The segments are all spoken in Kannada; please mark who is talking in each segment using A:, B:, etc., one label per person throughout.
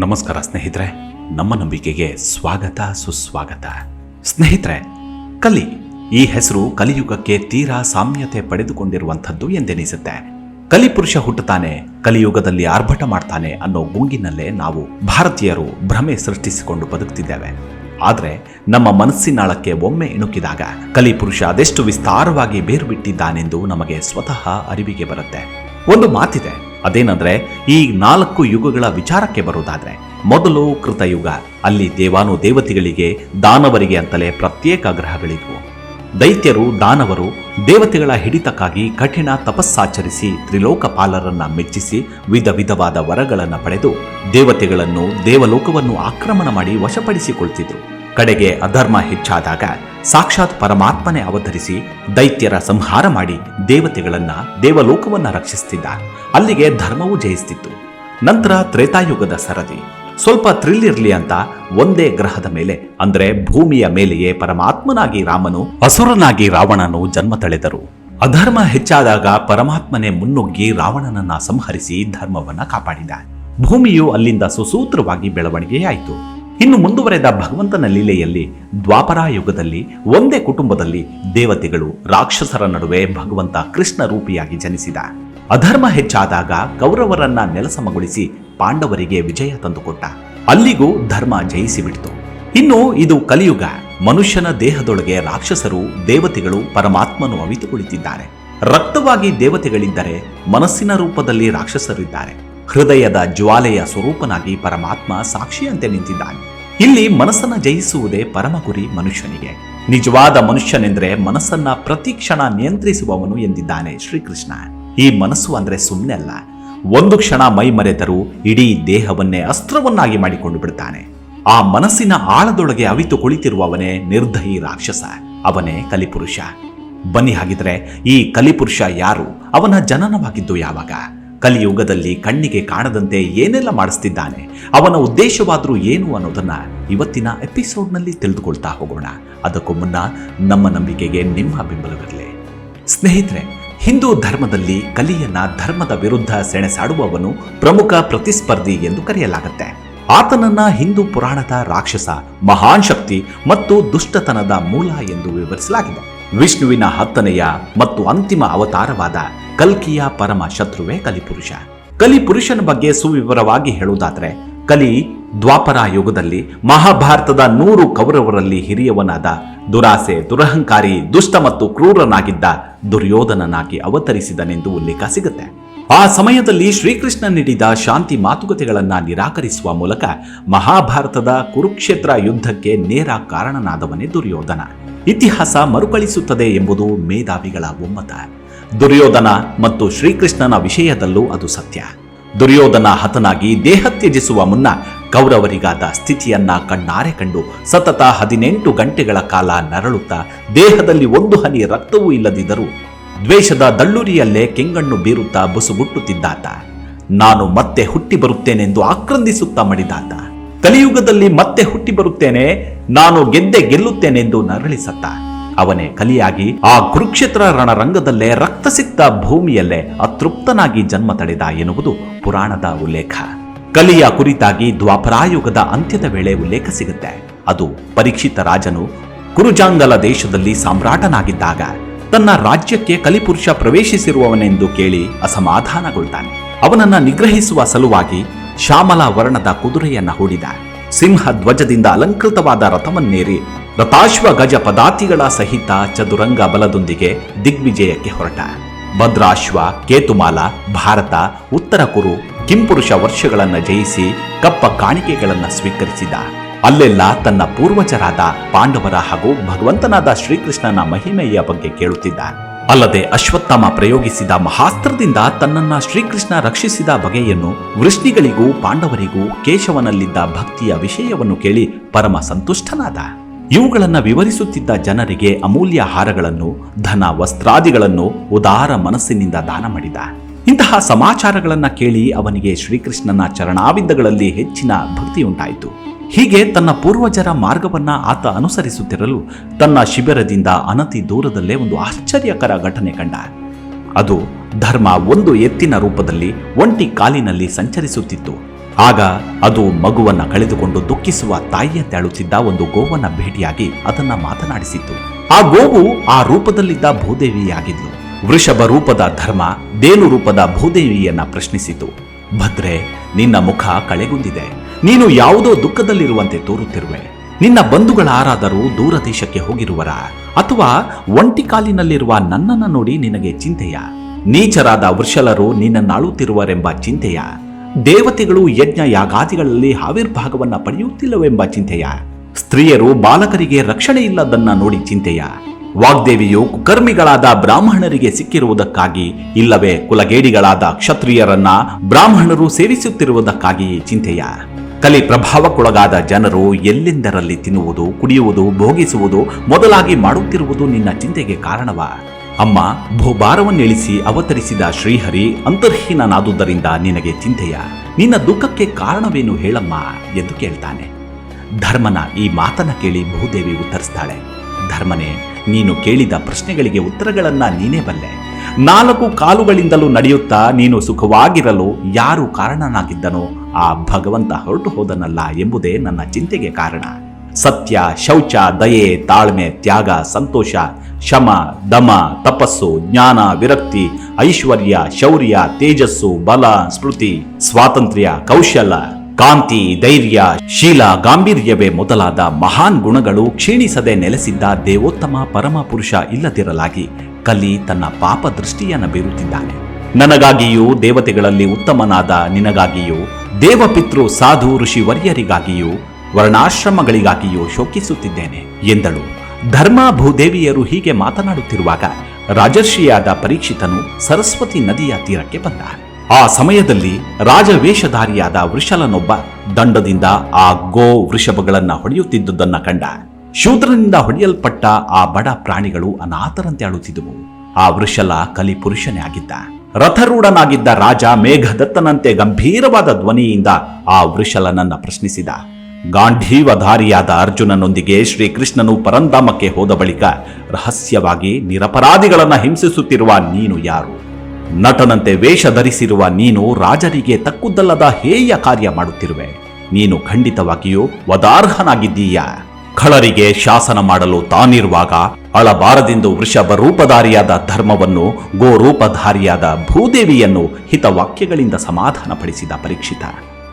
A: ನಮಸ್ಕಾರ ಸ್ನೇಹಿತರೆ, ನಮ್ಮ ನಂಬಿಕೆಗೆ ಸ್ವಾಗತ, ಸುಸ್ವಾಗತ. ಸ್ನೇಹಿತರೆ, ಕಲಿ, ಈ ಹೆಸರು ಕಲಿಯುಗಕ್ಕೆ ತೀರಾ ಸಾಮ್ಯತೆ ಪಡೆದುಕೊಂಡಿರುವಂಥದ್ದು ಎಂದೆನಿಸುತ್ತೆ. ಕಲಿಪುರುಷ ಹುಟ್ಟುತ್ತಾನೆ, ಕಲಿಯುಗದಲ್ಲಿ ಆರ್ಭಟ ಮಾಡ್ತಾನೆ ಅನ್ನೋ ಗುಂಗಿನಲ್ಲೇ ನಾವು ಭಾರತೀಯರು ಭ್ರಮೆ ಸೃಷ್ಟಿಸಿಕೊಂಡು ಬದುಕ್ತಿದ್ದೇವೆ. ಆದರೆ, ನಮ್ಮ ಮನಸ್ಸಿನಾಳಕ್ಕೆ ಒಮ್ಮೆ ಇಣುಕಿದಾಗ ಕಲಿಪುರುಷ ಅದೆಷ್ಟು ವಿಸ್ತಾರವಾಗಿ ಬೇರು ಬಿಟ್ಟಿದ್ದಾನೆಂದು ನಮಗೆ ಸ್ವತಃ ಅರಿವಿಗೆ ಬರುತ್ತೆ. ಒಂದು ಮಾತಿದೆ ಅದೇನಂದ್ರೆ, ಈ ನಾಲ್ಕು ಯುಗಗಳ ವಿಚಾರಕ್ಕೆ ಬರುವುದಾದ್ರೆ, ಮೊದಲು ಕೃತಯುಗ, ಅಲ್ಲಿ ದೇವಾನು ದೇವತೆಗಳಿಗೆ, ದಾನವರಿಗೆ ಅಂತಲೇ ಪ್ರತ್ಯೇಕ ಗ್ರಹಗಳಿದ್ವು ದೈತ್ಯರು, ದಾನವರು, ದೇವತೆಗಳ ಹಿಡಿತಕ್ಕಾಗಿ ಕಠಿಣ ತಪಸ್ಸಾಚರಿಸಿ ತ್ರಿಲೋಕಪಾಲರನ್ನ ಮೆಚ್ಚಿಸಿ ವಿಧ ವಿಧವಾದ ವರಗಳನ್ನು ಪಡೆದು ದೇವತೆಗಳನ್ನು, ದೇವಲೋಕವನ್ನು ಆಕ್ರಮಣ ಮಾಡಿ ವಶಪಡಿಸಿಕೊಳ್ತಿದ್ರು. ಕಡೆಗೆ ಅಧರ್ಮ ಹೆಚ್ಚಾದಾಗ ಸಾಕ್ಷಾತ್ ಪರಮಾತ್ಮನೇ ಅವತರಿಸಿ ದೈತ್ಯರ ಸಂಹಾರ ಮಾಡಿ ದೇವತೆಗಳನ್ನ ದೇವಲೋಕವನ್ನ ರಕ್ಷಿಸ್ತಿದ್ದ ಅಲ್ಲಿಗೆ ಧರ್ಮವೂ ಜಯಿಸ್ತಿತ್ತು. ನಂತರ ತ್ರೇತಾಯುಗದ ಸರದಿ. ಸ್ವಲ್ಪ ಥ್ರಿಲ್ ಇರಲಿ ಅಂತ ಒಂದೇ ಗ್ರಹದ ಮೇಲೆ, ಅಂದ್ರೆ ಭೂಮಿಯ ಮೇಲೆಯೇ ಪರಮಾತ್ಮನಾಗಿ ರಾಮನು ಅಸುರನಾಗಿ ರಾವಣನು ಜನ್ಮ ತಳೆದರು. ಅಧರ್ಮ ಹೆಚ್ಚಾದಾಗ ಪರಮಾತ್ಮನೇ ಮುನ್ನುಗ್ಗಿ ರಾವಣನನ್ನ ಸಂಹರಿಸಿ ಧರ್ಮವನ್ನ ಕಾಪಾಡಿದ ಭೂಮಿಯು ಅಲ್ಲಿಂದ ಸುಸೂತ್ರವಾಗಿ ಬೆಳವಣಿಗೆಯಾಯಿತು. ಇನ್ನು ಮುಂದುವರೆದ ಭಗವಂತನ ಲೀಲೆಯಲ್ಲಿ ದ್ವಾಪರಾಯುಗದಲ್ಲಿ ಒಂದೇ ಕುಟುಂಬದಲ್ಲಿ ದೇವತೆಗಳು ರಾಕ್ಷಸರ ನಡುವೆ ಭಗವಂತ ಕೃಷ್ಣ ರೂಪಿಯಾಗಿ ಜನಿಸಿದ. ಅಧರ್ಮ ಹೆಚ್ಚಾದಾಗ ಕೌರವರನ್ನ ನೆಲಸಮಗೊಳಿಸಿ ಪಾಂಡವರಿಗೆ ವಿಜಯ ತಂದುಕೊಟ್ಟ. ಅಲ್ಲಿಗೂ ಧರ್ಮ ಜಯಿಸಿಬಿಡ್ತು. ಇನ್ನು ಇದು ಕಲಿಯುಗ. ಮನುಷ್ಯನ ದೇಹದೊಳಗೆ ರಾಕ್ಷಸರು, ದೇವತೆಗಳು ಪರಮಾತ್ಮನು ಅವಿತು ಕುಳಿತಿದ್ದಾರೆ ರಕ್ತವಾಗಿ ದೇವತೆಗಳಿದ್ದರೆ ಮನಸ್ಸಿನ ರೂಪದಲ್ಲಿ ರಾಕ್ಷಸರಿದ್ದಾರೆ. ಹೃದಯದ ಜ್ವಾಲೆಯ ಸ್ವರೂಪನಾಗಿ ಪರಮಾತ್ಮ ಸಾಕ್ಷಿಯಂತೆ ನಿಂತಿದ್ದಾನೆ. ಇಲ್ಲಿ ಮನಸ್ಸನ್ನ ಜಯಿಸುವುದೇ ಪರಮ ಗುರಿ ಮನುಷ್ಯನಿಗೆ. ನಿಜವಾದ ಮನುಷ್ಯನೆಂದ್ರೆ ಮನಸ್ಸನ್ನ ಪ್ರತಿ ಕ್ಷಣ ನಿಯಂತ್ರಿಸುವವನು ಎಂದಿದ್ದಾನೆ ಶ್ರೀಕೃಷ್ಣ. ಈ ಮನಸ್ಸು ಅಂದ್ರೆ ಸುಮ್ಮನೆ ಅಲ್ಲ. ಒಂದು ಕ್ಷಣ ಮೈ ಮರೆತರೂ ಇಡೀ ದೇಹವನ್ನೇ ಅಸ್ತ್ರವನ್ನಾಗಿ ಮಾಡಿಕೊಂಡು ಬಿಡ್ತಾನೆ. ಆ ಮನಸ್ಸಿನ ಆಳದೊಳಗೆ ಅವಿತು ಕುಳಿತಿರುವವನೇ ನಿರ್ದಯಿ ರಾಕ್ಷಸ. ಅವನೇ ಕಲಿಪುರುಷ. ಬನ್ನಿ ಹಾಗಿದ್ರೆ ಈ ಕಲಿಪುರುಷ ಯಾರು? ಅವನ ಜನನವಾಗಿದ್ದು ಯಾವಾಗ? ಕಲಿಯುಗದಲ್ಲಿ ಕಣ್ಣಿಗೆ ಕಾಣದಂತೆ ಏನೆಲ್ಲ ಮಾಡಿಸ್ತಿದ್ದಾನೆ, ಅವನ ಉದ್ದೇಶವಾದರೂ ಏನು ಅನ್ನೋದನ್ನು ಇವತ್ತಿನ ಎಪಿಸೋಡ್ನಲ್ಲಿ ತಿಳಿದುಕೊಳ್ತಾ ಹೋಗೋಣ. ಅದಕ್ಕೂ ಮುನ್ನ ನಮ್ಮ ನಂಬಿಕೆಗೆ ನಿಮ್ಮ ಬೆಂಬಲವಿರಲಿ. ಸ್ನೇಹಿತರೆ, ಹಿಂದೂ ಧರ್ಮದಲ್ಲಿ ಕಲಿಯನ್ನ ಧರ್ಮದ ವಿರುದ್ಧ ಸೆಣಸಾಡುವವನು ಪ್ರಮುಖ ಪ್ರತಿಸ್ಪರ್ಧಿ ಎಂದು ಕರೆಯಲಾಗುತ್ತೆ. ಆತನನ್ನ ಹಿಂದೂ ಪುರಾಣದ ರಾಕ್ಷಸ, ಮಹಾನ್ ಶಕ್ತಿ ಮತ್ತು ದುಷ್ಟತನದ ಮೂಲ ಎಂದು ವಿವರಿಸಲಾಗಿದೆ. ವಿಷ್ಣುವಿನ ಹತ್ತನೆಯ ಮತ್ತು ಅಂತಿಮ ಅವತಾರವಾದ ಕಲ್ಕಿಯ ಪರಮ ಶತ್ರುವೇ ಕಲಿಪುರುಷ. ಕಲಿಪುರುಷನ ಬಗ್ಗೆ ಸುವಿವರವಾಗಿ ಹೇಳುವುದಾದರೆ, ಕಲಿ ದ್ವಾಪರ ಯುಗದಲ್ಲಿ ಮಹಾಭಾರತದ ನೂರು ಕೌರವರಲ್ಲಿ ಹಿರಿಯವನಾದ ದುರಾಸೆ, ದುರಹಂಕಾರಿ, ದುಷ್ಟ ಮತ್ತು ಕ್ರೂರನಾಗಿದ್ದ ದುರ್ಯೋಧನನಾಗಿ ಅವತರಿಸಿದನೆಂದು ಉಲ್ಲೇಖ ಸಿಗುತ್ತೆ. ಆ ಸಮಯದಲ್ಲಿ ಶ್ರೀಕೃಷ್ಣ ನೀಡಿದ ಶಾಂತಿ ಮಾತುಕತೆಗಳನ್ನ ನಿರಾಕರಿಸುವ ಮೂಲಕ ಮಹಾಭಾರತದ ಕುರುಕ್ಷೇತ್ರ ಯುದ್ಧಕ್ಕೆ ನೇರ ಕಾರಣನಾದವನೇ ದುರ್ಯೋಧನ. ಇತಿಹಾಸ ಮರುಕಳಿಸುತ್ತದೆ ಎಂಬುದು ಮೇಧಾವಿಗಳ ಒಮ್ಮತ. ದುರ್ಯೋಧನ ಮತ್ತು ಶ್ರೀಕೃಷ್ಣನ ವಿಷಯದಲ್ಲೂ ಅದು ಸತ್ಯ. ದುರ್ಯೋಧನ ಹತನಾಗಿ ದೇಹ ತ್ಯಜಿಸುವ ಮುನ್ನ ಕೌರವರಿಗಾದ ಸ್ಥಿತಿಯನ್ನ ಕಣ್ಣಾರೆ ಕಂಡು ಸತತ ಹದಿನೆಂಟು ಗಂಟೆಗಳ ಕಾಲ ನರಳುತ್ತಾ ದೇಹದಲ್ಲಿ ಒಂದು ಹನಿ ರಕ್ತವೂ ಇಲ್ಲದಿದ್ದರೂ ದ್ವೇಷದ ದಳ್ಳುರಿಯಲ್ಲೇ ಕೆಂಗಣ್ಣು ಬೀರುತ್ತಾ ಬುಸುಗುಟ್ಟುತ್ತಿದ್ದಾತ. ನಾನು ಮತ್ತೆ ಹುಟ್ಟಿ ಬರುತ್ತೇನೆಂದು ಆಕ್ರಂದಿಸುತ್ತಾ ಮಡಿದಾತ. ಕಲಿಯುಗದಲ್ಲಿ ಮತ್ತೆ ಹುಟ್ಟಿ ಬರುತ್ತೇನೆ, ನಾನು ಗೆದ್ದೆ ಗೆಲ್ಲುತ್ತೇನೆಂದು ನರಳಿಸತ್ತ. ಅವನೇ ಕಲಿಯಾಗಿ ಆ ಕುರುಕ್ಷೇತ್ರ ರಣರಂಗದಲ್ಲೇ ರಕ್ತ ಸಿಕ್ತ ಭೂಮಿಯಲ್ಲೇ ಅತೃಪ್ತನಾಗಿ ಜನ್ಮ ತಳೆದ ಎನ್ನುವುದು ಪುರಾಣದ ಉಲ್ಲೇಖ. ಕಲಿಯ ಕುರಿತಾಗಿ ದ್ವಾಪರಾಯುಗದ ಅಂತ್ಯದ ವೇಳೆ ಉಲ್ಲೇಖ ಸಿಗುತ್ತೆ. ಅದು ಪರೀಕ್ಷಿತ ರಾಜನು ಕುರುಜಾಂಗಲ ದೇಶದಲ್ಲಿ ಸಾಮ್ರಾಟನಾಗಿದ್ದಾಗ ತನ್ನ ರಾಜ್ಯಕ್ಕೆ ಕಲಿಪುರುಷ ಪ್ರವೇಶಿಸಿರುವವನೆಂದು ಕೇಳಿ ಅಸಮಾಧಾನಗೊಳ್ತಾನೆ. ಅವನನ್ನ ನಿಗ್ರಹಿಸುವ ಸಲುವಾಗಿ ಶ್ಯಾಮಲ ವರ್ಣದ ಕುದುರೆಯನ್ನ ಹೂಡಿದ. ಸಿಂಹ ಧ್ವಜದಿಂದ ಅಲಂಕೃತವಾದ ರಥವನ್ನೇರಿ ರಥಾಶ್ವ ಗಜ ಪದಾತಿಗಳ ಸಹಿತ ಚದುರಂಗ ಬಲದೊಂದಿಗೆ ದಿಗ್ವಿಜಯಕ್ಕೆ ಹೊರಟ. ಭದ್ರಾಶ್ವ, ಕೇತುಮಾಲ, ಭಾರತ, ಉತ್ತರ ಕುರು, ಕಿಂಪುರುಷ ವರ್ಷಗಳನ್ನ ಜಯಿಸಿ ಕಪ್ಪ ಕಾಣಿಕೆಗಳನ್ನ ಸ್ವೀಕರಿಸಿದ. ಅಲ್ಲೆಲ್ಲ ತನ್ನ ಪೂರ್ವಜರಾದ ಪಾಂಡವರ ಹಾಗೂ ಭಗವಂತನಾದ ಶ್ರೀಕೃಷ್ಣನ ಮಹಿಮೆಯ ಬಗ್ಗೆ ಕೇಳುತ್ತಿದ್ದ. ಅಲ್ಲದೆ ಅಶ್ವತ್ಥಾಮ ಪ್ರಯೋಗಿಸಿದ ಮಹಾಸ್ತ್ರದಿಂದ ತನ್ನನ್ನ ಶ್ರೀಕೃಷ್ಣ ರಕ್ಷಿಸಿದ ಬಗೆಯನ್ನು ವೃಷ್ಣಿಗಳಿಗೂ ಪಾಂಡವರಿಗೂ ಕೇಶವನಲ್ಲಿದ್ದ ಭಕ್ತಿಯ ವಿಷಯವನ್ನು ಕೇಳಿ ಪರಮ ಸಂತುಷ್ಟನಾದ. ಇವುಗಳನ್ನ ವಿವರಿಸುತ್ತಿದ್ದ ಜನರಿಗೆ ಅಮೂಲ್ಯ ಹಾರಗಳನ್ನು, ಧನ, ವಸ್ತ್ರಾದಿಗಳನ್ನು ಉದಾರ ಮನಸ್ಸಿನಿಂದ ದಾನ ಮಾಡಿದ. ಇಂತಹ ಸಮಾಚಾರಗಳನ್ನು ಕೇಳಿ ಅವನಿಗೆ ಶ್ರೀಕೃಷ್ಣನ ಚರಣಾವಿಂದಗಳಲ್ಲಿ ಹೆಚ್ಚಿನ ಭಕ್ತಿಯುಂಟಾಯಿತು ಹೀಗೆ ತನ್ನ ಪೂರ್ವಜರ ಮಾರ್ಗವನ್ನ ಆತ ಅನುಸರಿಸುತ್ತಿರಲು ತನ್ನ ಶಿಬಿರದಿಂದ ಅನತಿ ದೂರದಲ್ಲೇ ಒಂದು ಆಶ್ಚರ್ಯಕರ ಘಟನೆ ಕಂಡ. ಅದು ಧರ್ಮ ಒಂದು ಎತ್ತಿನ ರೂಪದಲ್ಲಿ ಒಂಟಿ ಕಾಲಿನಲ್ಲಿ ಸಂಚರಿಸುತ್ತಿತ್ತು. ಆಗ ಅದು ಮಗುವನ್ನ ಕಳೆದುಕೊಂಡು ದುಃಖಿಸುವ ತಾಯಿಯ ಅಳುತ್ತಿದ್ದ ಒಂದು ಗೋವನ್ನ ಭೇಟಿಯಾಗಿ ಅದನ್ನ ಮಾತನಾಡಿಸಿತ್ತು. ಆ ಗೋವು ಆ ರೂಪದಲ್ಲಿದ್ದ ಭೂದೇವಿಯಾಗಿದ್ಲು ವೃಷಭ ರೂಪದ ಧರ್ಮ ದೇನು ರೂಪದ ಭೂದೇವಿಯನ್ನ ಪ್ರಶ್ನಿಸಿತು. ಭದ್ರೆ, ನಿನ್ನ ಮುಖ ಕಳೆಗುಂದಿದೆ. ನೀನು ಯಾವುದೋ ದುಃಖದಲ್ಲಿರುವಂತೆ ತೋರುತ್ತಿರುವೆ. ನಿನ್ನ ಬಂಧುಗಳಾರಾದರೂ ದೂರ ದೇಶಕ್ಕೆ ಹೋಗಿರುವರ? ಅಥವಾ ಒಂಟಿ ಕಾಲಿನಲ್ಲಿರುವ ನನ್ನನ್ನು ನೋಡಿ ನಿನಗೆ ಚಿಂತೆಯ? ನೀಚರಾದ ವೃಷಲರು ನಿನ್ನನ್ನಾಳುತ್ತಿರುವರೆಂಬ ಚಿಂತೆಯ? ದೇವತೆಗಳು ಯಜ್ಞ ಯಾಗಾದಿಗಳಲ್ಲಿ ಆವಿರ್ಭಾಗವನ್ನ ಪಡೆಯುತ್ತಿಲ್ಲವೆಂಬ ಚಿಂತೆಯ. ಸ್ತ್ರೀಯರು ಬಾಲಕರಿಗೆ ರಕ್ಷಣೆ ಇಲ್ಲದನ್ನ ನೋಡಿ ಚಿಂತೆಯ. ವಾಗ್ದೇವಿಯು ಕುಕರ್ಮಿಗಳಾದ ಬ್ರಾಹ್ಮಣರಿಗೆ ಸಿಕ್ಕಿರುವುದಕ್ಕಾಗಿ ಇಲ್ಲವೇ ಕುಲಗೇಡಿಗಳಾದ ಕ್ಷತ್ರಿಯರನ್ನ ಬ್ರಾಹ್ಮಣರು ಸೇವಿಸುತ್ತಿರುವುದಕ್ಕಾಗಿ ಚಿಂತೆಯ. ಕಲಿ ಪ್ರಭಾವಕ್ಕೊಳಗಾದ ಜನರು ಎಲ್ಲೆಂದರಲ್ಲಿ ತಿನ್ನುವುದು, ಕುಡಿಯುವುದು, ಭೋಗಿಸುವುದು ಮೊದಲಾಗಿ ಮಾಡುತ್ತಿರುವುದು ನಿನ್ನ ಚಿಂತೆಗೆ ಕಾರಣವ. ಅಮ್ಮ, ಭೂಭಾರವನ್ನಿಳಿಸಿ ಅವತರಿಸಿದ ಶ್ರೀಹರಿ ಅಂತರ್ಹೀನನಾದುದರಿಂದ ನಿನಗೆ ಚಿಂತೆಯ? ನಿನ್ನ ದುಃಖಕ್ಕೆ ಕಾರಣವೇನು ಹೇಳಮ್ಮ? ಎಂದು ಕೇಳ್ತಾನೆ. ಧರ್ಮನ ಈ ಮಾತನ್ನ ಕೇಳಿ ಭೂದೇವಿ ಉತ್ತರಿಸ್ತಾಳೆ. ಧರ್ಮನೇ, ನೀನು ಕೇಳಿದ ಪ್ರಶ್ನೆಗಳಿಗೆ ಉತ್ತರಗಳನ್ನ ನೀನೇ ಬಲ್ಲೆ. ನಾಲ್ಕು ಕಾಲುಗಳಿಂದಲೂ ನಡೆಯುತ್ತಾ ನೀನು ಸುಖವಾಗಿರಲು ಯಾರು ಕಾರಣನಾಗಿದ್ದನೋ ಆ ಭಗವಂತ ಹೊರಟು ಹೋದನಲ್ಲ ಎಂಬುದೇ ನನ್ನ ಚಿಂತೆಗೆ ಕಾರಣ. ಸತ್ಯ, ಶೌಚ, ದಯೆ, ತಾಳ್ಮೆ, ತ್ಯಾಗ, ಸಂತೋಷ ಶಮ ದಮ, ತಪಸ್ಸು, ಜ್ಞಾನ, ವಿರಕ್ತಿ, ಐಶ್ವರ್ಯ, ಶೌರ್ಯ, ತೇಜಸ್ಸು, ಬಲ, ಸ್ಮೃತಿ, ಸ್ವಾತಂತ್ರ್ಯ, ಕೌಶಲ, ಕಾಂತಿ, ಧೈರ್ಯ, ಶೀಲ, ಗಾಂಭೀರ್ಯವೇ ಮೊದಲಾದ ಮಹಾನ್ ಗುಣಗಳು ಕ್ಷೀಣಿಸದೆ ನೆಲೆಸಿದ್ದ ದೇವೋತ್ತಮ ಪರಮಪುರುಷ ಇಲ್ಲದಿರಲಾಗಿ ಕಲಿ ತನ್ನ ಪಾಪ ದೃಷ್ಟಿಯನ್ನು ಬೀರುತ್ತಿದ್ದಾನೆ. ನನಗಾಗಿಯೂ ದೇವತೆಗಳಲ್ಲಿ ಉತ್ತಮನಾದ ನಿನಗಾಗಿಯೂ, ದೇವಪಿತೃ ಸಾಧು ಋಷಿ ವರ್ಯರಿಗಾಗಿಯೂ, ವರ್ಣಾಶ್ರಮಗಳಿಗಾಗಿಯೂ ಶೋಕಿಸುತ್ತಿದ್ದೇನೆ ಎಂದಳು. ಧರ್ಮ ಭೂದೇವಿಯರು ಹೀಗೆ ಮಾತನಾಡುತ್ತಿರುವಾಗ ರಾಜರ್ಷಿಯಾದ ಪರೀಕ್ಷಿತನು ಸರಸ್ವತಿ ನದಿಯ ತೀರಕ್ಕೆ ಬಂದ. ಆ ಸಮಯದಲ್ಲಿ ರಾಜವೇಷಧಾರಿಯಾದ ವೃಷಲನೊಬ್ಬ ದಂಡದಿಂದ ಆ ಗೋ ವೃಷಭಗಳನ್ನ ಹೊಡೆಯುತ್ತಿದ್ದುದನ್ನ ಕಂಡ. ಶೂದ್ರನಿಂದ ಹೊಡೆಯಲ್ಪಟ್ಟ ಆ ಬಡ ಪ್ರಾಣಿಗಳು ಅನಾಥರಂತೆ ಅಳುತ್ತಿದ್ದುವು ಆ ವೃಷಲ ಕಲಿ ಪುರುಷನೇ ಆಗಿದ್ದ. ರಥರೂಢನಾಗಿದ್ದ ರಾಜ ಮೇಘದತ್ತನಂತೆ ಗಂಭೀರವಾದ ಧ್ವನಿಯಿಂದ ಆ ವೃಷಲನನ್ನ ಪ್ರಶ್ನಿಸಿದ. ಗಾಂಧೀವಧಾರಿಯಾದ ಅರ್ಜುನನೊಂದಿಗೆ ಶ್ರೀಕೃಷ್ಣನು ಪರಂಧಾಮಕ್ಕೆ ಹೋದ ಬಳಿಕ ರಹಸ್ಯವಾಗಿ ನಿರಪರಾಧಿಗಳನ್ನು ಹಿಂಸಿಸುತ್ತಿರುವ ನೀನು ಯಾರು? ನಟನಂತೆ ವೇಷ ಧರಿಸಿರುವ ನೀನು ರಾಜರಿಗೆ ತಕ್ಕುದಲ್ಲದ ಹೇಯ ಕಾರ್ಯ ಮಾಡುತ್ತಿರುವೆ. ನೀನು ಖಂಡಿತವಾಗಿಯೂ ವದಾರ್ಹನಾಗಿದ್ದೀಯ. ಖಳರಿಗೆ ಶಾಸನ ಮಾಡಲು ತಾನಿರುವಾಗ ಅಳಬಾರದೆಂದು ವೃಷಭ ರೂಪಧಾರಿಯಾದ ಧರ್ಮವನ್ನು ಗೋರೂಪಧಾರಿಯಾದ ಭೂದೇವಿಯನ್ನು ಹಿತವಾಕ್ಯಗಳಿಂದ ಸಮಾಧಾನಪಡಿಸಿದ ಪರೀಕ್ಷಿತ.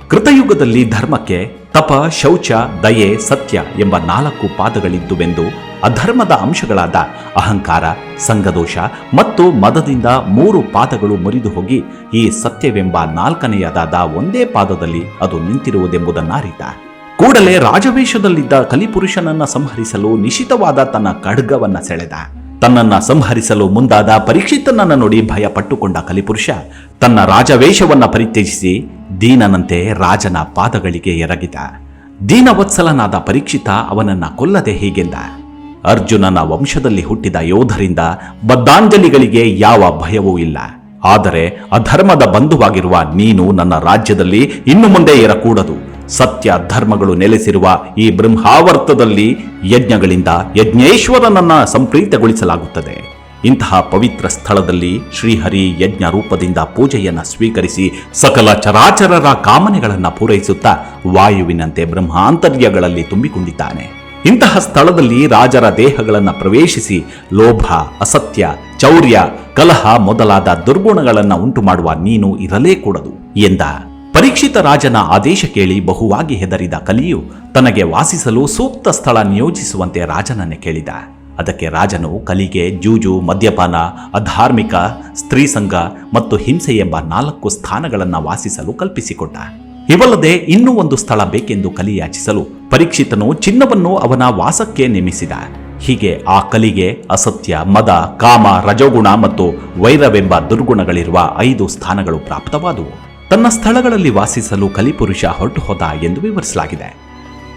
A: ಕೃತಯುಗದಲ್ಲಿ ಧರ್ಮಕ್ಕೆ ತಪ, ಶೌಚ, ದಯೆ, ಸತ್ಯ ಎಂಬ ನಾಲ್ಕು ಪಾದಗಳಿದ್ದುವೆಂದು ಅಧರ್ಮದ ಅಂಶಗಳಾದ ಅಹಂಕಾರ ಸಂಗದೋಷ ಮತ್ತು ಮದದಿಂದ ಮೂರು ಪಾದಗಳು ಮುರಿದು ಹೋಗಿ ಈ ಸತ್ಯವೆಂಬ ನಾಲ್ಕನೆಯದಾದ ಒಂದೇ ಪಾದದಲ್ಲಿ ಅದು ನಿಂತಿರುವುದೆಂಬುದನ್ನು ಅರಿತ ಕೂಡಲೇ ರಾಜವೇಷದಲ್ಲಿದ್ದ ಕಲಿಪುರುಷನನ್ನ ಸಂಹರಿಸಲು ನಿಶಿತವಾದ ತನ್ನ ಖಡ್ಗವನ್ನ ಸೆಳೆದ. ತನ್ನನ್ನ ಸಂಹರಿಸಲು ಮುಂದಾದ ಪರೀಕ್ಷಿತನನ್ನ ನೋಡಿ ಭಯ ಪಟ್ಟುಕೊಂಡ ಕಲಿಪುರುಷ ತನ್ನ ರಾಜವೇಷವನ್ನ ಪರಿತ್ಯಜಿಸಿ ದೀನನಂತೆ ರಾಜನ ಪಾದಗಳಿಗೆ ಎರಗಿದ. ದೀನವತ್ಸಲನಾದ ಪರೀಕ್ಷಿತ ಅವನನ್ನ ಕೊಲ್ಲದೆ ಹೀಗೆಂದ. ಅರ್ಜುನನ ವಂಶದಲ್ಲಿ ಹುಟ್ಟಿದ ಯೋಧರಿಂದ ಬದ್ಧಾಂಜಲಿಗಳಿಗೆ ಯಾವ ಭಯವೂ ಇಲ್ಲ. ಆದರೆ ಅಧರ್ಮದ ಬಂಧುವಾಗಿರುವ ನೀನು ನನ್ನ ರಾಜ್ಯದಲ್ಲಿ ಇನ್ನು ಮುಂದೆ ಇರಕೂಡದು ಸತ್ಯ ಧರ್ಮಗಳು ನೆಲೆಸಿರುವ ಈ ಬ್ರಹ್ಮಾವರ್ತದಲ್ಲಿ ಯಜ್ಞಗಳಿಂದ ಯಜ್ಞೇಶ್ವರನನ್ನ ಸಂಪ್ರೀತಗೊಳಿಸಲಾಗುತ್ತದೆ. ಇಂತಹ ಪವಿತ್ರ ಸ್ಥಳದಲ್ಲಿ ಶ್ರೀಹರಿ ಯಜ್ಞ ರೂಪದಿಂದ ಪೂಜೆಯನ್ನು ಸ್ವೀಕರಿಸಿ ಸಕಲ ಚರಾಚರರ ಕಾಮನೆಗಳನ್ನು ಪೂರೈಸುತ್ತಾ ವಾಯುವಿನಂತೆ ಬ್ರಹ್ಮಾಂತರ್ಯಗಳಲ್ಲಿ ತುಂಬಿಕೊಂಡಿದ್ದಾನೆ. ಇಂತಹ ಸ್ಥಳದಲ್ಲಿ ರಾಜರ ದೇಹಗಳನ್ನು ಪ್ರವೇಶಿಸಿ ಲೋಭ, ಅಸತ್ಯ, ಚೌರ್ಯ, ಕಲಹ ಮೊದಲಾದ ದುರ್ಗುಣಗಳನ್ನು ಉಂಟು ಮಾಡುವ ನೀನು ಇರಲೇ ಕೂಡದು ಎಂದ. ಪರೀಕ್ಷಿತ ರಾಜನ ಆದೇಶ ಕೇಳಿ ಬಹುವಾಗಿ ಹೆದರಿದ ಕಲಿಯು ತನಗೆ ವಾಸಿಸಲು ಸೂಕ್ತ ಸ್ಥಳ ನಿಯೋಜಿಸುವಂತೆ ರಾಜನನ್ನೇ ಕೇಳಿದ. ಅದಕ್ಕೆ ರಾಜನು ಕಲಿಗೆ, ಜೂಜು, ಮದ್ಯಪಾನ, ಅಧಾರ್ಮಿಕ, ಸ್ತ್ರೀ ಸಂಘ ಮತ್ತು ಹಿಂಸೆ ಎಂಬ ನಾಲ್ಕು ಸ್ಥಾನಗಳನ್ನು ವಾಸಿಸಲು ಕಲ್ಪಿಸಿಕೊಟ್ಟ. ಇವಲ್ಲದೆ ಇನ್ನೂ ಒಂದು ಸ್ಥಳ ಬೇಕೆಂದು ಕಲಿ ಯಾಚಿಸಲು ಪರೀಕ್ಷಿತನು ಚಿನ್ನವನ್ನು ಅವನ ವಾಸಕ್ಕೆ ನೇಮಿಸಿದ. ಹೀಗೆ ಆ ಕಲಿಗೆ, ಅಸತ್ಯ, ಮದ, ಕಾಮ, ರಜೋಗುಣ ಮತ್ತು ವೈರವೆಂಬ ದುರ್ಗುಣಗಳಿರುವ ಐದು ಸ್ಥಾನಗಳು ಪ್ರಾಪ್ತವಾದವು. ತನ್ನ ಸ್ಥಳಗಳಲ್ಲಿ ವಾಸಿಸಲು ಕಲಿಪುರುಷ ಹೊರಟು ಹೋದ ಎಂದು ವಿವರಿಸಲಾಗಿದೆ.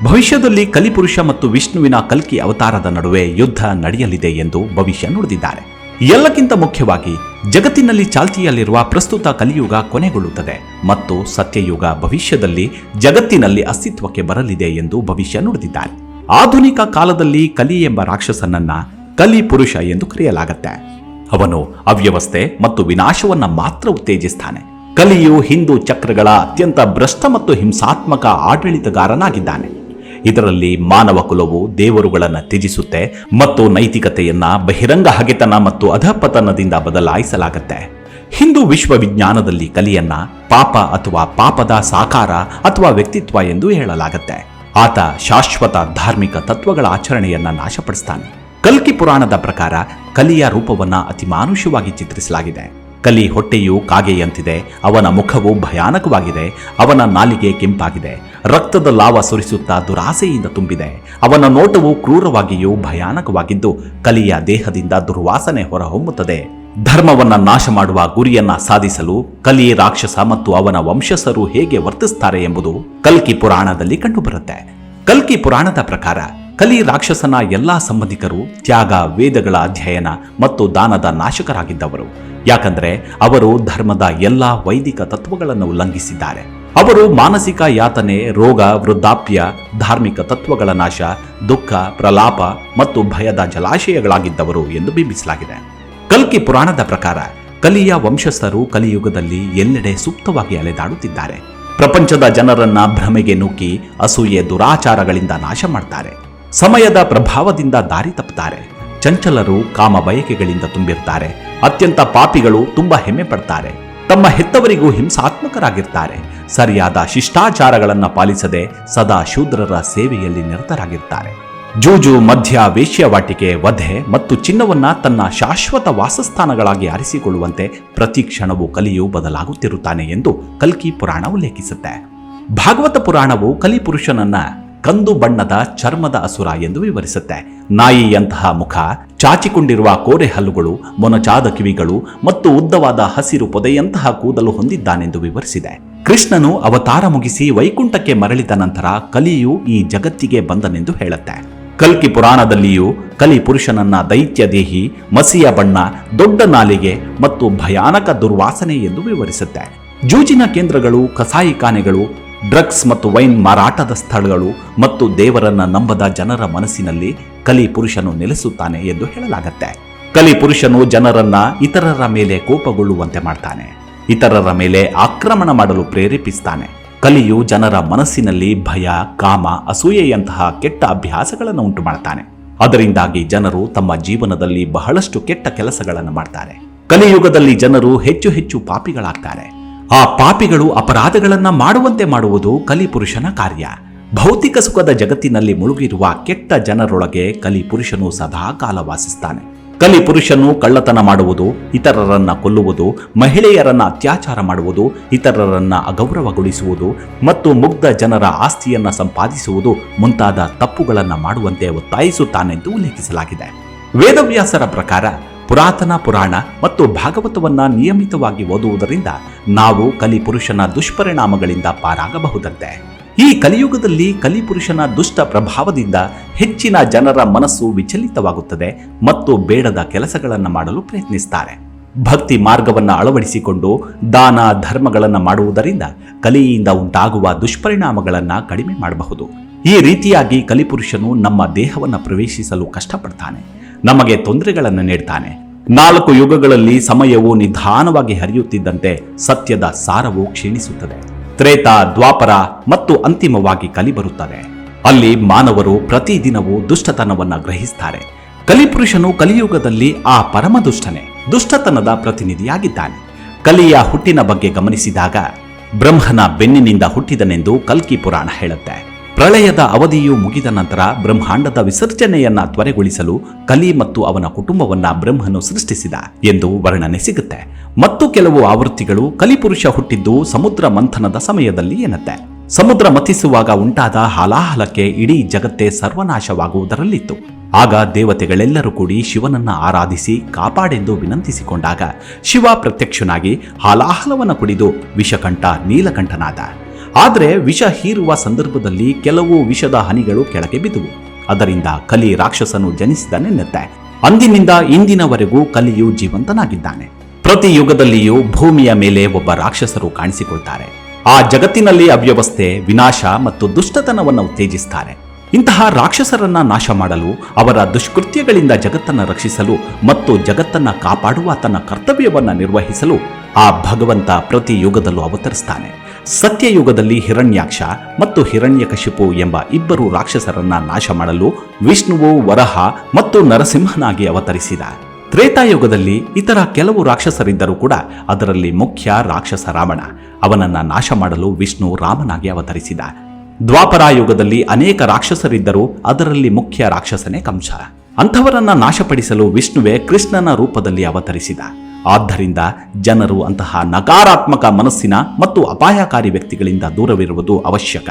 A: ಭವಿಷ್ಯದಲ್ಲಿ ಕಲಿಪುರುಷ ಮತ್ತು ವಿಷ್ಣುವಿನ ಕಲ್ಕಿ ಅವತಾರದ ನಡುವೆ ಯುದ್ಧ ನಡೆಯಲಿದೆ ಎಂದು ಭವಿಷ್ಯ ನುಡಿದಿದ್ದಾರೆ. ಎಲ್ಲಕ್ಕಿಂತ ಮುಖ್ಯವಾಗಿ ಜಗತ್ತಿನಲ್ಲಿ ಚಾಲ್ತಿಯಲ್ಲಿರುವ ಪ್ರಸ್ತುತ ಕಲಿಯುಗ ಕೊನೆಗೊಳ್ಳುತ್ತದೆ ಮತ್ತು ಸತ್ಯಯುಗ ಭವಿಷ್ಯದಲ್ಲಿ ಜಗತ್ತಿನಲ್ಲಿ ಅಸ್ತಿತ್ವಕ್ಕೆ ಬರಲಿದೆ ಎಂದು ಭವಿಷ್ಯ ನುಡಿದಿದ್ದಾರೆ. ಆಧುನಿಕ ಕಾಲದಲ್ಲಿ ಕಲಿ ಎಂಬ ರಾಕ್ಷಸನನ್ನ ಕಲಿ ಪುರುಷ ಎಂದು ಕರೆಯಲಾಗುತ್ತೆ. ಅವನು ಅವ್ಯವಸ್ಥೆ ಮತ್ತು ವಿನಾಶವನ್ನ ಮಾತ್ರ ಉತ್ತೇಜಿಸ್ತಾನೆ. ಕಲಿಯು ಹಿಂದೂ ಚಕ್ರಗಳ ಅತ್ಯಂತ ಭ್ರಷ್ಟ ಮತ್ತು ಹಿಂಸಾತ್ಮಕ ಆಡಳಿತಗಾರನಾಗಿದ್ದಾನೆ. ಇದರಲ್ಲಿ ಮಾನವ ಕುಲವು ದೇವರುಗಳನ್ನು ತ್ಯಜಿಸುತ್ತೆ ಮತ್ತು ನೈತಿಕತೆಯನ್ನ ಬಹಿರಂಗ ಹಗೆತನ ಮತ್ತು ಅಧಪತನದಿಂದ ಬದಲಾಯಿಸಲಾಗುತ್ತೆ. ಹಿಂದೂ ವಿಶ್ವವಿಜ್ಞಾನದಲ್ಲಿ ಕಲಿಯನ್ನ ಪಾಪ ಅಥವಾ ಪಾಪದ ಸಾಕಾರ ಅಥವಾ ವ್ಯಕ್ತಿತ್ವ ಎಂದು ಹೇಳಲಾಗುತ್ತೆ. ಆತ ಶಾಶ್ವತ ಧಾರ್ಮಿಕ ತತ್ವಗಳ ಆಚರಣೆಯನ್ನ ನಾಶಪಡಿಸ್ತಾನೆ. ಕಲ್ಕಿ ಪುರಾಣದ ಪ್ರಕಾರ ಕಲಿಯ ರೂಪವನ್ನ ಅತಿ ಮಾನುಷವಾಗಿ ಚಿತ್ರಿಸಲಾಗಿದೆ. ಕಲಿ ಹೊಟ್ಟೆಯು ಕಾಗೆಯಂತಿದೆ. ಅವನ ಮುಖವು ಭಯಾನಕವಾಗಿದೆ. ಅವನ ನಾಲಿಗೆ ಕೆಂಪಾಗಿದೆ. ರಕ್ತದ ಲಾವ ಸುರಿಸುತ್ತಾ ದುರಾಸೆಯಿಂದ ತುಂಬಿದೆ. ಅವನ ನೋಟವು ಕ್ರೂರವಾಗಿಯೂ ಭಯಾನಕವಾಗಿದ್ದು, ಕಲಿಯ ದೇಹದಿಂದ ದುರ್ವಾಸನೆ ಹೊರಹೊಮ್ಮುತ್ತದೆ. ಧರ್ಮವನ್ನ ನಾಶ ಮಾಡುವ ಗುರಿಯನ್ನ ಸಾಧಿಸಲು ಕಲಿ ರಾಕ್ಷಸ ಮತ್ತು ಅವನ ವಂಶಸ್ಥರು ಹೇಗೆ ವರ್ತಿಸ್ತಾರೆ ಎಂಬುದು ಕಲ್ಕಿ ಪುರಾಣದಲ್ಲಿ ಕಂಡುಬರುತ್ತೆ. ಕಲ್ಕಿ ಪುರಾಣದ ಪ್ರಕಾರ ಕಲಿ ರಾಕ್ಷಸನ ಎಲ್ಲಾ ಸಂಬಂಧಿಕರು, ತ್ಯಾಗ, ವೇದಗಳ ಅಧ್ಯಯನ ಮತ್ತು ದಾನದ ನಾಶಕರಾಗಿದ್ದವರು. ಯಾಕಂದ್ರೆ ಅವರು ಧರ್ಮದ ಎಲ್ಲ ವೈದಿಕ ತತ್ವಗಳನ್ನು ಉಲ್ಲಂಘಿಸಿದ್ದಾರೆ. ಅವರು ಮಾನಸಿಕ ಯಾತನೆ, ರೋಗ, ವೃದ್ಧಾಪ್ಯ, ಧಾರ್ಮಿಕ ತತ್ವಗಳ ನಾಶ, ದುಃಖ, ಪ್ರಲಾಪ ಮತ್ತು ಭಯದ ಜಲಾಶಯಗಳಾಗಿದ್ದವರು ಎಂದು ಬಿಂಬಿಸಲಾಗಿದೆ. ಕಲ್ಕಿ ಪುರಾಣದ ಪ್ರಕಾರ ಕಲಿಯ ವಂಶಸ್ಥರು ಕಲಿಯುಗದಲ್ಲಿ ಎಲ್ಲೆಡೆ ಸೂಕ್ತವಾಗಿ ಅಲೆದಾಡುತ್ತಿದ್ದಾರೆ. ಪ್ರಪಂಚದ ಜನರನ್ನ ಭ್ರಮೆಗೆ ನುಗ್ಗಿ ಅಸೂಯೆ ದುರಾಚಾರಗಳಿಂದ ನಾಶ ಮಾಡ್ತಾರೆ ಸಮಯದ ಪ್ರಭಾವದಿಂದ ದಾರಿ ತಪ್ಪುತ್ತಾರೆ. ಚಂಚಲರು ಕಾಮ ಬಯಕೆಗಳಿಂದ ತುಂಬಿರ್ತಾರೆ ಅತ್ಯಂತ ಪಾಪಿಗಳು ತುಂಬಾ ಹೆಮ್ಮೆ ಪಡ್ತಾರೆ. ತಮ್ಮ ಹೆತ್ತವರಿಗೂ ಹಿಂಸಾತ್ಮಕರಾಗಿರ್ತಾರೆ ಸರಿಯಾದ ಶಿಷ್ಟಾಚಾರಗಳನ್ನು ಪಾಲಿಸದೆ ಸದಾ ಶೂದ್ರರ ಸೇವೆಯಲ್ಲಿ ನಿರತರಾಗಿರ್ತಾರೆ ಜೂಜು ಮಧ್ಯ ವೇಶ್ಯವಾಟಿಕೆ, ವಧೆ ಮತ್ತು ಚಿನ್ನವನ್ನ ತನ್ನ ಶಾಶ್ವತ ವಾಸಸ್ಥಾನಗಳಾಗಿ ಆರಿಸಿಕೊಳ್ಳುವಂತೆ ಪ್ರತಿ ಕ್ಷಣವು ಕಲಿಯು ಬದಲಾಗುತ್ತಿರುತ್ತಾನೆ ಎಂದು ಕಲ್ಕಿ ಪುರಾಣ ಉಲ್ಲೇಖಿಸುತ್ತೆ ಭಾಗವತ ಪುರಾಣವು ಕಲಿಪುರುಷನನ್ನ ಕಂದು ಬಣ್ಣದ ಚರ್ಮದ ಅಸುರ ಎಂದು ವಿವರಿಸುತ್ತೆ. ನಾಯಿಯಂತಹ ಮುಖ, ಚಾಚಿಕೊಂಡಿರುವ ಕೋರೆ ಹಲ್ಲುಗಳು, ಮೊನಚಾದ ಕಿವಿಗಳು ಮತ್ತು ಉದ್ದವಾದ ಹಸಿರು ಪೊದೆಯಂತಹ ಕೂದಲು ಹೊಂದಿದ್ದಾನೆಂದು ವಿವರಿಸಿದೆ. ಕೃಷ್ಣನು ಅವತಾರ ಮುಗಿಸಿ ವೈಕುಂಠಕ್ಕೆ ಮರಳಿದ ನಂತರ ಕಲಿಯು ಈ ಜಗತ್ತಿಗೆ ಬಂದನೆಂದು ಹೇಳುತ್ತೆ. ಕಲ್ಕಿ ಪುರಾಣದಲ್ಲಿಯೂ ಕಲಿ ಪುರುಷನನ್ನ ದೈತ್ಯ ದೇಹಿ, ಮಸಿಯ ಬಣ್ಣ, ದೊಡ್ಡ ನಾಲಿಗೆ ಮತ್ತು ಭಯಾನಕ ದುರ್ವಾಸನೆ ಎಂದು ವಿವರಿಸುತ್ತೆ. ಜೂಜಿನ ಕೇಂದ್ರಗಳು ಕಸಾಯಿಖಾನೆಗಳು ಡ್ರಗ್ಸ್ ಮತ್ತು ವೈನ್ ಮಾರಾಟದ ಸ್ಥಳಗಳು ಮತ್ತು ದೇವರನ್ನ ನಂಬದ ಜನರ ಮನಸ್ಸಿನಲ್ಲಿ ಕಲಿ ಪುರುಷನು ನೆಲೆಸುತ್ತಾನೆ ಎಂದು ಹೇಳಲಾಗತ್ತೆ. ಕಲಿ ಪುರುಷನು ಜನರನ್ನ ಇತರರ ಮೇಲೆ ಕೋಪಗೊಳ್ಳುವಂತೆ ಮಾಡ್ತಾನೆ. ಇತರರ ಮೇಲೆ ಆಕ್ರಮಣ ಮಾಡಲು ಪ್ರೇರೇಪಿಸ್ತಾನೆ. ಕಲಿಯು ಜನರ ಮನಸ್ಸಿನಲ್ಲಿ ಭಯ, ಕಾಮ, ಅಸೂಯೆಯಂತಹ ಕೆಟ್ಟ ಅಭ್ಯಾಸಗಳನ್ನು ಉಂಟು ಮಾಡ್ತಾನೆ ಅದರಿಂದಾಗಿ ಜನರು ತಮ್ಮ ಜೀವನದಲ್ಲಿ ಬಹಳಷ್ಟು ಕೆಟ್ಟ ಕೆಲಸಗಳನ್ನು ಮಾಡ್ತಾರೆ. ಕಲಿಯುಗದಲ್ಲಿ ಜನರು ಹೆಚ್ಚು ಹೆಚ್ಚು ಪಾಪಿಗಳಾಗ್ತಾರೆ. ಆ ಪಾಪಿಗಳು ಅಪರಾಧಗಳನ್ನ ಮಾಡುವಂತೆ ಮಾಡುವುದು ಕಲಿಪುರುಷನ ಕಾರ್ಯ. ಭೌತಿಕ ಸುಖದ ಜಗತ್ತಿನಲ್ಲಿ ಮುಳುಗಿರುವ ಕೆಟ್ಟ ಜನರೊಳಗೆ ಕಲಿಪುರುಷನು ಸದಾ ಕಾಲ ವಾಸಿಸ್ತಾನೆ. ಕಲಿಪುರುಷನು ಕಳ್ಳತನ ಮಾಡುವುದು, ಇತರರನ್ನ ಕೊಲ್ಲುವುದು, ಮಹಿಳೆಯರನ್ನ ಅತ್ಯಾಚಾರ ಮಾಡುವುದು, ಇತರರನ್ನ ಅಗೌರವಗೊಳಿಸುವುದು ಮತ್ತು ಮುಗ್ಧ ಜನರ ಆಸ್ತಿಯನ್ನ ಸಂಪಾದಿಸುವುದು ಮುಂತಾದ ತಪ್ಪುಗಳನ್ನು ಮಾಡುವಂತೆ ಒತ್ತಾಯಿಸುತ್ತಾನೆಂದು ಉಲ್ಲೇಖಿಸಲಾಗಿದೆ. ವೇದವ್ಯಾಸರ ಪ್ರಕಾರ ಪುರಾತನ ಪುರಾಣ ಮತ್ತು ಭಾಗವತವನ್ನ ನಿಯಮಿತವಾಗಿ ಓದುವುದರಿಂದ ನಾವು ಕಲಿಪುರುಷನ ದುಷ್ಪರಿಣಾಮಗಳಿಂದ ಪಾರಾಗಬಹುದಂತೆ. ಈ ಕಲಿಯುಗದಲ್ಲಿ ಕಲಿಪುರುಷನ ದುಷ್ಟ ಪ್ರಭಾವದಿಂದ ಹೆಚ್ಚಿನ ಜನರ ಮನಸ್ಸು ವಿಚಲಿತವಾಗುತ್ತದೆ ಮತ್ತು ಬೇಡದ ಕೆಲಸಗಳನ್ನು ಮಾಡಲು ಪ್ರಯತ್ನಿಸ್ತಾರೆ. ಭಕ್ತಿ ಮಾರ್ಗವನ್ನು ಅಳವಡಿಸಿಕೊಂಡು ದಾನ ಧರ್ಮಗಳನ್ನು ಮಾಡುವುದರಿಂದ ಕಲಿಯಿಂದ ಉಂಟಾಗುವ ದುಷ್ಪರಿಣಾಮಗಳನ್ನು ಕಡಿಮೆ ಮಾಡಬಹುದು. ಈ ರೀತಿಯಾಗಿ ಕಲಿಪುರುಷನು ನಮ್ಮ ದೇಹವನ್ನು ಪ್ರವೇಶಿಸಲು ಕಷ್ಟಪಡ್ತಾನೆ. ನಮಗೆ ತೊಂದರೆಗಳನ್ನು ನೀಡ್ತಾನೆ. ನಾಲ್ಕು ಯುಗಗಳಲ್ಲಿ ಸಮಯವು ನಿಧಾನವಾಗಿ ಹರಿಯುತ್ತಿದ್ದಂತೆ ಸತ್ಯದ ಸಾರವು ಕ್ಷೀಣಿಸುತ್ತದೆ. ತ್ರೇತ, ದ್ವಾಪರ ಮತ್ತು ಅಂತಿಮವಾಗಿ ಕಲಿ ಬರುತ್ತದೆ ಅಲ್ಲಿ ಮಾನವರು ಪ್ರತಿದಿನವೂ ದುಷ್ಟತನವನ್ನು ಗ್ರಹಿಸ್ತಾರೆ. ಕಲಿಪುರುಷನು ಕಲಿಯುಗದಲ್ಲಿ ಆ ಪರಮ ದುಷ್ಟನೇ ದುಷ್ಟತನದ ಪ್ರತಿನಿಧಿಯಾಗಿದ್ದಾನೆ. ಕಲಿಯ ಹುಟ್ಟಿನ ಬಗ್ಗೆ ಗಮನಿಸಿದಾಗ ಬ್ರಹ್ಮನ ಬೆನ್ನಿನಿಂದ ಹುಟ್ಟಿದನೆಂದು ಕಲ್ಕಿ ಪುರಾಣ ಹೇಳುತ್ತೆ. ಪ್ರಳಯದ ಅವಧಿಯು ಮುಗಿದ ನಂತರ ಬ್ರಹ್ಮಾಂಡದ ವಿಸರ್ಜನೆಯನ್ನ ತ್ವರೆಗೊಳಿಸಲು ಕಲಿ ಮತ್ತು ಅವನ ಕುಟುಂಬವನ್ನ ಬ್ರಹ್ಮನು ಸೃಷ್ಟಿಸಿದ ಎಂದು ವರ್ಣನೆ ಸಿಗುತ್ತೆ. ಮತ್ತು ಕೆಲವು ಆವೃತ್ತಿಗಳು ಕಲಿಪುರುಷ ಹುಟ್ಟಿದ್ದು ಸಮುದ್ರ ಮಂಥನದ ಸಮಯದಲ್ಲಿ ಎನ್ನುತ್ತೆ. ಸಮುದ್ರ ಮಥಿಸುವಾಗ ಉಂಟಾದ ಹಾಲಾಹಲಕ್ಕೆ ಇಡೀ ಜಗತ್ತೇ ಸರ್ವನಾಶವಾಗುವುದರಲ್ಲಿತ್ತು. ಆಗ ದೇವತೆಗಳೆಲ್ಲರೂ ಕೂಡಿ ಶಿವನನ್ನ ಆರಾಧಿಸಿ ಕಾಪಾಡೆಂದು ವಿನಂತಿಸಿಕೊಂಡಾಗ ಶಿವ ಪ್ರತ್ಯಕ್ಷನಾಗಿ ಹಾಲಾಹಲವನ್ನು ಕುಡಿದು ವಿಷಕಂಠ ನೀಲಕಂಠನಾದ ಆದರೆ ವಿಷ ಹೀರುವ ಸಂದರ್ಭದಲ್ಲಿ ಕೆಲವು ವಿಷದ ಹನಿಗಳು ಕೆಳಗೆ ಬಿದ್ದುವು. ಅದರಿಂದ ಕಲಿ ರಾಕ್ಷಸನು ಜನಿಸಿದನೆನ್ನುತ್ತೆ ಅಂದಿನಿಂದ ಇಂದಿನವರೆಗೂ ಕಲಿಯು ಜೀವಂತನಾಗಿದ್ದಾನೆ. ಪ್ರತಿ ಯುಗದಲ್ಲಿಯೂ ಭೂಮಿಯ ಮೇಲೆ ಒಬ್ಬ ರಾಕ್ಷಸರು ಕಾಣಿಸಿಕೊಳ್ತಾರೆ. ಆ ಜಗತ್ತಿನಲ್ಲಿ ಅವ್ಯವಸ್ಥೆ, ವಿನಾಶ ಮತ್ತು ದುಷ್ಟತನವನ್ನು ಉತ್ತೇಜಿಸುತ್ತಾರೆ ಇಂತಹ ರಾಕ್ಷಸರನ್ನ ನಾಶ ಮಾಡಲು, ಅವರ ದುಷ್ಕೃತ್ಯಗಳಿಂದ ಜಗತ್ತನ್ನು ರಕ್ಷಿಸಲು ಮತ್ತು ಜಗತ್ತನ್ನ ಕಾಪಾಡುವ ತನ್ನ ಕರ್ತವ್ಯವನ್ನ ನಿರ್ವಹಿಸಲು ಆ ಭಗವಂತ ಪ್ರತಿ ಯುಗದಲ್ಲೂ ಅವತರಿಸ್ತಾನೆ. ಸತ್ಯಯುಗದಲ್ಲಿ ಹಿರಣ್ಯಾಕ್ಷ ಮತ್ತು ಹಿರಣ್ಯಕಶಿಪು ಎಂಬ ಇಬ್ಬರು ರಾಕ್ಷಸರನ್ನ ನಾಶ ಮಾಡಲು ವಿಷ್ಣುವು ವರಹ ಮತ್ತು ನರಸಿಂಹನಾಗಿ ಅವತರಿಸಿದ. ತ್ರೇತಾಯುಗದಲ್ಲಿ ಇತರ ಕೆಲವು ರಾಕ್ಷಸರಿದ್ದರೂ ಕೂಡ ಅದರಲ್ಲಿ ಮುಖ್ಯ ರಾಕ್ಷಸ ರಾವಣ. ಅವನನ್ನ ನಾಶ ಮಾಡಲು ವಿಷ್ಣು ರಾಮನಾಗಿ ಅವತರಿಸಿದ. ದ್ವಾಪರಾಯುಗದಲ್ಲಿ ಅನೇಕ ರಾಕ್ಷಸರಿದ್ದರೂ ಅದರಲ್ಲಿ ಮುಖ್ಯ ರಾಕ್ಷಸನೇ ಕಂಸ. ಅಂಥವರನ್ನ ನಾಶಪಡಿಸಲು ವಿಷ್ಣುವೇ ಕೃಷ್ಣನ ರೂಪದಲ್ಲಿ ಅವತರಿಸಿದ. ಆದ್ದರಿಂದ ಜನರು ಅಂತಹ ನಕಾರಾತ್ಮಕ ಮನಸ್ಸಿನ ಮತ್ತು ಅಪಾಯಕಾರಿ ವ್ಯಕ್ತಿಗಳಿಂದ ದೂರವಿರುವುದು ಅವಶ್ಯಕ.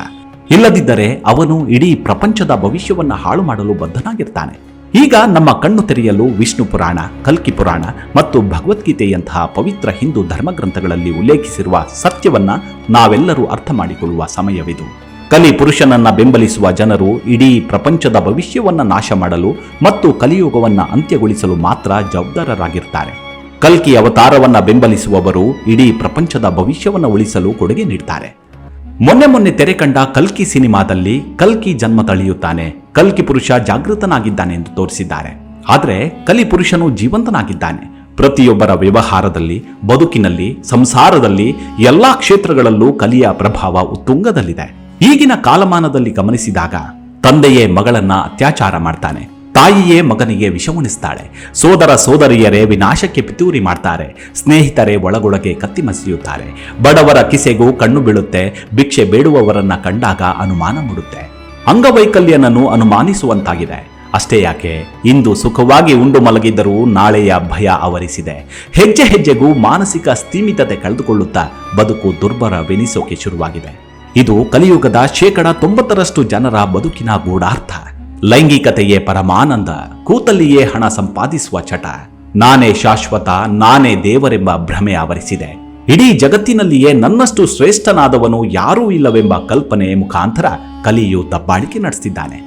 A: ಇಲ್ಲದಿದ್ದರೆ ಅವನು ಇಡೀ ಪ್ರಪಂಚದ ಭವಿಷ್ಯವನ್ನು ಹಾಳು ಮಾಡಲು ಬದ್ಧನಾಗಿರ್ತಾನೆ. ಈಗ ನಮ್ಮ ಕಣ್ಣು ತೆರೆಯಲು ವಿಷ್ಣು ಪುರಾಣ, ಕಲ್ಕಿ ಪುರಾಣ ಮತ್ತು ಭಗವದ್ಗೀತೆಯಂತಹ ಪವಿತ್ರ ಹಿಂದೂ ಧರ್ಮಗ್ರಂಥಗಳಲ್ಲಿ ಉಲ್ಲೇಖಿಸಿರುವ ಸತ್ಯವನ್ನ ನಾವೆಲ್ಲರೂ ಅರ್ಥ ಮಾಡಿಕೊಳ್ಳುವ ಸಮಯವಿದು. ಕಲಿ ಪುರುಷನನ್ನ ಬೆಂಬಲಿಸುವ ಜನರು ಇಡೀ ಪ್ರಪಂಚದ ಭವಿಷ್ಯವನ್ನ ನಾಶ ಮಾಡಲು ಮತ್ತು ಕಲಿಯುಗವನ್ನ ಅಂತ್ಯಗೊಳಿಸಲು ಮಾತ್ರ ಜವಾಬ್ದಾರರಾಗಿರ್ತಾರೆ. ಕಲ್ಕಿ ಅವತಾರವನ್ನ ಬೆಂಬಲಿಸುವವರು ಇಡೀ ಪ್ರಪಂಚದ ಭವಿಷ್ಯವನ್ನ ಉಳಿಸಲು ಕೊಡುಗೆ ನೀಡ್ತಾರೆ. ಮೊನ್ನೆ ಮೊನ್ನೆ ತೆರೆ ಕಂಡ ಕಲ್ಕಿ ಸಿನಿಮಾದಲ್ಲಿ ಕಲ್ಕಿ ಜನ್ಮ ತಳೆಯುತ್ತಾನೆ. ಕಲ್ಕಿ ಪುರುಷ ಜಾಗೃತನಾಗಿದ್ದಾನೆ ಎಂದು ತೋರಿಸಿದ್ದಾರೆ. ಆದರೆ ಕಲಿ ಪುರುಷನು ಜೀವಂತನಾಗಿದ್ದಾನೆ. ಪ್ರತಿಯೊಬ್ಬರ ವ್ಯವಹಾರದಲ್ಲಿ, ಬದುಕಿನಲ್ಲಿ, ಸಂಸಾರದಲ್ಲಿ, ಎಲ್ಲಾ ಕ್ಷೇತ್ರಗಳಲ್ಲೂ ಕಲಿಯ ಪ್ರಭಾವ ಉತ್ತುಂಗದಲ್ಲಿದೆ. ಈಗಿನ ಕಾಲಮಾನದಲ್ಲಿ ಗಮನಿಸಿದಾಗ ತಂದೆಯೇ ಮಗಳನ್ನ ಅತ್ಯಾಚಾರ ಮಾಡ್ತಾನೆ. ತಾಯಿಯೇ ಮಗನಿಗೆ ವಿಷವುಣಿಸ್ತಾಳೆ ಸೋದರ ಸೋದರಿಯರೇ ವಿನಾಶಕ್ಕೆ ಪಿತೂರಿ ಮಾಡ್ತಾರೆ. ಸ್ನೇಹಿತರೇ ಒಳಗೊಳಗೆ ಕತ್ತಿ ಮಸಿಯುತ್ತಾರೆ. ಬಡವರ ಕಿಸೆಗೂ ಕಣ್ಣು ಬೀಳುತ್ತೆ. ಭಿಕ್ಷೆ ಬೇಡುವವರನ್ನ ಕಂಡಾಗ ಅನುಮಾನ ಮೂಡುತ್ತೆ. ಅಂಗವೈಕಲ್ಯನನ್ನು ಅನುಮಾನಿಸುವಂತಾಗಿದೆ. ಅಷ್ಟೇ ಯಾಕೆ? ಇಂದು ಸುಖವಾಗಿ ಉಂಡು ಮಲಗಿದ್ದರೂ ನಾಳೆಯ ಭಯ ಆವರಿಸಿದೆ. ಹೆಜ್ಜೆ ಹೆಜ್ಜೆಗೂ ಮಾನಸಿಕ ಸ್ಥೀಮಿತತೆ ಕಳೆದುಕೊಳ್ಳುತ್ತಾ ಬದುಕು ದುರ್ಬರವೆನಿಸೋಕೆ ಶುರುವಾಗಿದೆ. ಇದು ಕಲಿಯುಗದ ಶೇಕಡ ತೊಂಬತ್ತರಷ್ಟು ಜನರ ಬದುಕಿನ ಗೂಢಾರ್ಥ. ಲೈಂಗಿಕತೆಯೇ ಪರಮಾನಂದ, ಕೂತಲ್ಲಿಯೇ ಹಣ ಸಂಪಾದಿಸುವ ಚಟ. ನಾನೇ ಶಾಶ್ವತ, ನಾನೇ ದೇವರೆಂಬ ಭ್ರಮೆ ಆವರಿಸಿದೆ. ಇಡೀ ಜಗತ್ತಿನಲ್ಲಿಯೇ ನನ್ನಷ್ಟು ಶ್ರೇಷ್ಠನಾದವನು ಯಾರೂ ಇಲ್ಲವೆಂಬ ಕಲ್ಪನೆ ಮುಖಾಂತರ ಕಲಿಯು ದಬ್ಬಾಳಿಕೆ ನಡೆಸಿದ್ದಾನೆ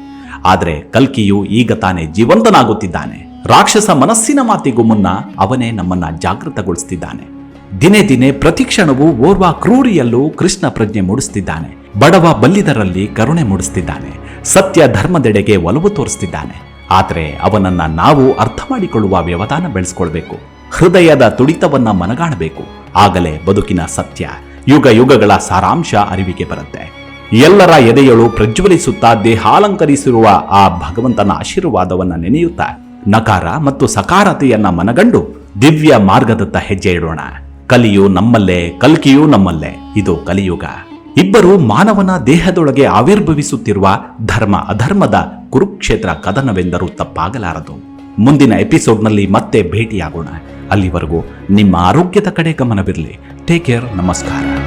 A: ಆದರೆ ಕಲ್ಕಿಯು ಈಗ ತಾನೇ ಜೀವಂತನಾಗುತ್ತಿದ್ದಾನೆ. ರಾಕ್ಷಸ ಮನಸ್ಸಿನ ಮಾತಿಗೂ ಮುನ್ನ ಅವನೇ ನಮ್ಮನ್ನ ಜಾಗೃತಗೊಳಿಸುತ್ತಿದ್ದಾನೆ ದಿನೇ ದಿನೇ ಪ್ರತಿಕ್ಷಣವೂ ಓರ್ವ ಕ್ರೂರಿಯಲ್ಲೂ ಕೃಷ್ಣ ಪ್ರಜ್ಞೆ ಮೂಡಿಸುತ್ತಿದ್ದಾನೆ ಬಡವ ಬಲ್ಲಿದರಲ್ಲಿ ಕರುಣೆ ಮೂಡಿಸ್ತಿದ್ದಾನೆ. ಸತ್ಯ ಧರ್ಮದೆಡೆಗೆ ಒಲವು ತೋರಿಸ್ತಿದ್ದಾನೆ. ಆದರೆ ಅವನನ್ನ ನಾವು ಅರ್ಥ ಮಾಡಿಕೊಳ್ಳುವ ವ್ಯವಧಾನ ಬೆಳೆಸ್ಕೊಳ್ಬೇಕು. ಹೃದಯದ ತುಡಿತವನ್ನ ಮನಗಾಣಬೇಕು. ಆಗಲೇ ಬದುಕಿನ ಸತ್ಯ, ಯುಗ ಯುಗಗಳ ಸಾರಾಂಶ ಅರಿವಿಗೆ ಬರುತ್ತೆ. ಎಲ್ಲರ ಎದೆಯಳು ಪ್ರಜ್ವಲಿಸುತ್ತಾ ದೇಹಾಲಂಕರಿಸಿರುವ ಆ ಭಗವಂತನ ಆಶೀರ್ವಾದವನ್ನ ನೆನೆಯುತ್ತಾ ನಕಾರ ಮತ್ತು ಸಕಾರತೆಯನ್ನ ಮನಗಂಡು ದಿವ್ಯ ಮಾರ್ಗದತ್ತ ಹೆಜ್ಜೆ ಇಡೋಣ. ಕಲಿಯು ನಮ್ಮಲ್ಲೇ, ಕಲ್ಕಿಯೂ ನಮ್ಮಲ್ಲೇ. ಇದು ಕಲಿಯುಗ. ಇಬ್ಬರು ಮಾನವನ ದೇಹದೊಳಗೆ ಆವಿರ್ಭವಿಸುತ್ತಿರುವ ಧರ್ಮ ಅಧರ್ಮದ ಕುರುಕ್ಷೇತ್ರ ಕದನವೆಂದರೂ ತಪ್ಪಾಗಲಾರದು. ಮುಂದಿನ ಎಪಿಸೋಡ್ನಲ್ಲಿ ಮತ್ತೆ ಭೇಟಿಯಾಗೋಣ. ಅಲ್ಲಿವರೆಗೂ ನಿಮ್ಮ ಆರೋಗ್ಯದ ಕಡೆ ಗಮನವಿರಲಿ. ಟೇಕ್ ಕೇರ್ ನಮಸ್ಕಾರ.